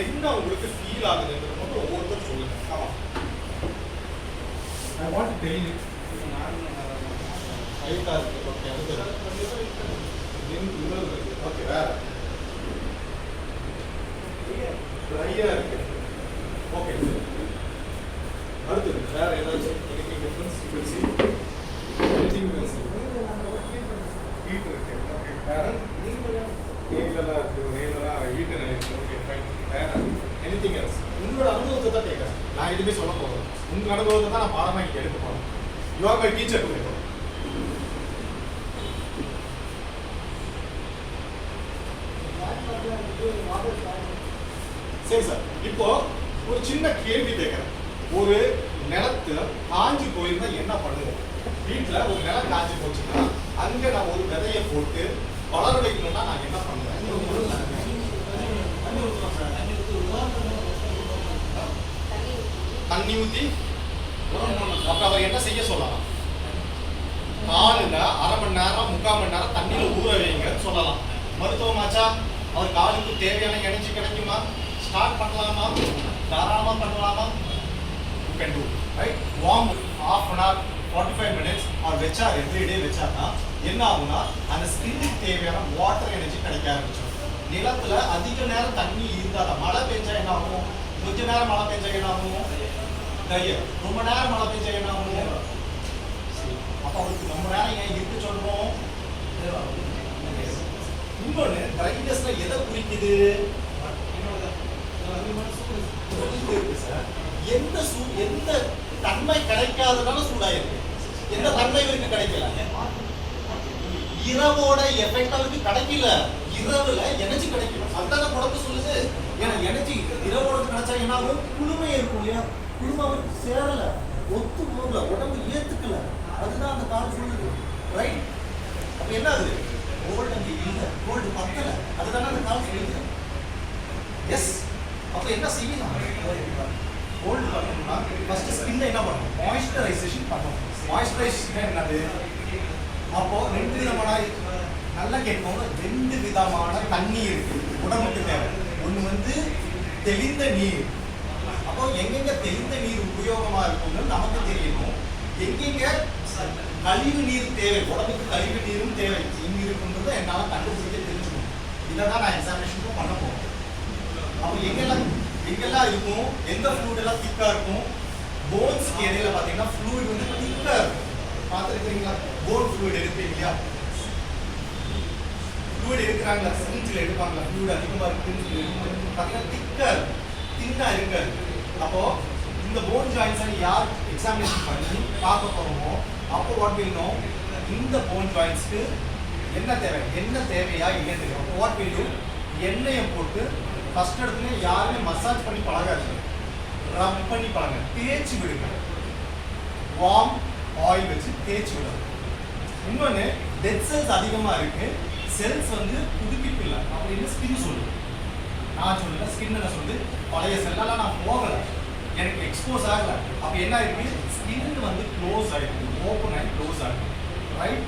என்ன உங்களுக்கு ஃபீல் ஆகுதுன்றது மட்டும் ஒவ்வொருத்தரும் சொல்லுங்க. ஆமா. I want to tell you. ஹைட்டா இருக்கு. ஓகே அடுத்தது. ஓகே வேற. ட்ரையா இருக்கு. ஓகே அடுத்தது வேற ஏதாச்சும்? Anything difference you will see? Anything you will see heat இருக்கு. ஓகே வேற. நீங்களா இருக்கு. நீங்களா ஹீட் இருக்கு ஓகே ஃபைன் எனிதிங் எல்ஸ் உங்களோட அனுபவத்தை தான் கேட்குறேன். நான் எதுவுமே சொல்ல போகிறேன் உங்க அனுபவத்தை தான் நான் பாடமாக இங்கே எடுக்க போகிறேன் யோகா மை டீச்சர் டு சரி சார் இப்போ ஒரு சின்ன கேள்வி கேட்குறேன். ஒரு நிலத்துல காஞ்சி போயிருந்தா என்ன பண்ணுவோம் வீட்டில் ஒரு நிலம் காஞ்சி போச்சுன்னா அங்கே நான் ஒரு விதையை போட்டு வளர வைக்கணும்னா நான் என்ன பண்ணுவேன்? தண்ணி ஊற்றி அப்புறம் அவர் என்ன செய்ய சொல்லலாம்? காலுல அரை மணி நேரம் முக்கால் மணி நேரம் தண்ணியில ஊற வைங்கன்னு சொல்லலாம். மருத்துவமாச்சா? அவர் காலுக்கு தேவையான எனர்ஜி கிடைக்குமா? ஸ்டார்ட் பண்ணலாமா? தாராளமா பண்ணலாமா? Can do right warm half an hour forty five minutes hour வச்சா எவ்ரி டே தான் என்ன ஆகும்னா அந்த ஸ்கின்னுக்கு தேவையான வாட்டர் எனர்ஜி கிடைக்க ஆரம்பிச்சிடும். நிலத்துல அதிக நேரம் தண்ணி இருந்தாலும் மழை பெஞ்சா என்ன ஆகும்? கொஞ்ச நேரம் மழை பெஞ்சா என்ன ஆகும்? ட்ரையர் ரொம்ப நேரம் மழை பெஞ்சா என்ன ஆகும்? அப்ப அவருக்கு ரொம்ப நேரம் ஏன் இருக்கு சொல்றோம்? இன்னொன்னு ட்ரைனஸ்ல எதை குறிக்குது? எந்த சூ எந்த தன்மை கிடைக்காதனால சூடாயிருக்கு. எந்த தன்மை இவருக்கு கிடைக்கல? இரவோட எஃபெக்ட் அவருக்கு கிடைக்கல. இரவுல எனர்ஜி கிடைக்கணும். அதுதானே உடம்பு சொல்லுது. ஏன்னா எனர்ஜி இரவோட கிடைச்சா என்ன ஆகும் குளுமை இருக்கும் இல்லையா? குளுமை சேரல. ஒத்து போகல. உடம்பு ஏத்துக்கல. அதுதான் அந்த காலம் சொல்லுது. ரைட் அப்ப என்ன ஆகுது கோல்டு அங்கே இல்லை. கோல்டு பத்தல. அதுதானே அந்த காலம் சொல்லுது. எஸ் அப்ப என்ன செய்யலாம் கோல்டு பண்ணணும்னா ஃபர்ஸ்ட் ஸ்கின்ல என்ன பண்ணணும்? மாய்ஸ்சரைசேஷன் பண்ணணும். மாய்ஸ்சரைசேஷன் என்னது? அப்போ ரெண்டு விதமான நல்லா கேட்போம். ரெண்டு விதமான தண்ணி இருக்கு. உடம்புக்கு தேவை. ஒன்று வந்து தெளிந்த நீர். அப்போ எங்கெங்க தெளிந்த நீர் உபயோகமா இருக்கும்னு நமக்கு தெரியணும். எங்கெங்க கழிவு நீர் தேவை உடம்புக்கு கழிவு நீரும் தேவை எங்க இருக்குன்றதை என்னால் கண்டுபிடிக்க தெரிஞ்சுக்கணும். இதை தான் நான் எக்ஸாமினேஷனுக்கும் பண்ண போகிறேன் அப்போ எங்கெல்லாம் எங்கெல்லாம் இருக்கும்? எந்த ஃப்ளூட் எல்லாம் திக்காக இருக்கும்? போன்ஸ்க்கு இடையில பார்த்தீங்கன்னா ஃப்ளூயிட் வந்து திக்காக இருக்கும் பார்த்துருக்கீங்களா போன் ஃப்ளூயிட் எடுப்பீங்க இல்லையா ஃப்ளூயிட் எடுக்கிறாங்களா? சிரிஞ்சில் எடுப்பாங்களா? ஃப்ளூயிட் அதிகமா இருக்குன்னு சொல்லி பார்த்தீங்கன்னா திக்கா இருக்கும் தின்னா இருக்காது. அப்போ இந்த போன் ஜாயின்ஸை யார் எக்ஸாமினேஷன் பண்ணி பார்க்க போறோமோ அப்போ வாட் வில் நோ இந்த போன் ஜாயின்ஸ்க்கு என்ன தேவை? என்ன தேவையா இல்லைன்னு தெரியும். அப்போ வாட் வில் டூ எண்ணெயை போட்டு ஃபஸ்ட் இடத்துல யாருமே மசாஜ் பண்ணி பழகாது ரப் பண்ணி பழங்க தேய்ச்சி விடுங்க. வார்ம் ஆயில் வச்சு தேய்ச்சி விடுங்க இன்னொன்று டெட் செல்ஸ் அதிகமாக இருக்குது செல்ஸ் வந்து புதுப்பிக்கல. அப்படின்னு ஸ்கின் சொல்லுது நான் சொல்லல ஸ்கின் என்ன சொல்லுது பழைய செல்லெல்லாம் நான் போகலை. எனக்கு எக்ஸ்போஸ் ஆகலை. அப்போ என்ன ஆயிருக்கு ஸ்கின் வந்து க்ளோஸ் ஆயிருக்கு ஓப்பன் ஆகி க்ளோஸ் ஆகிருக்கு ரைட்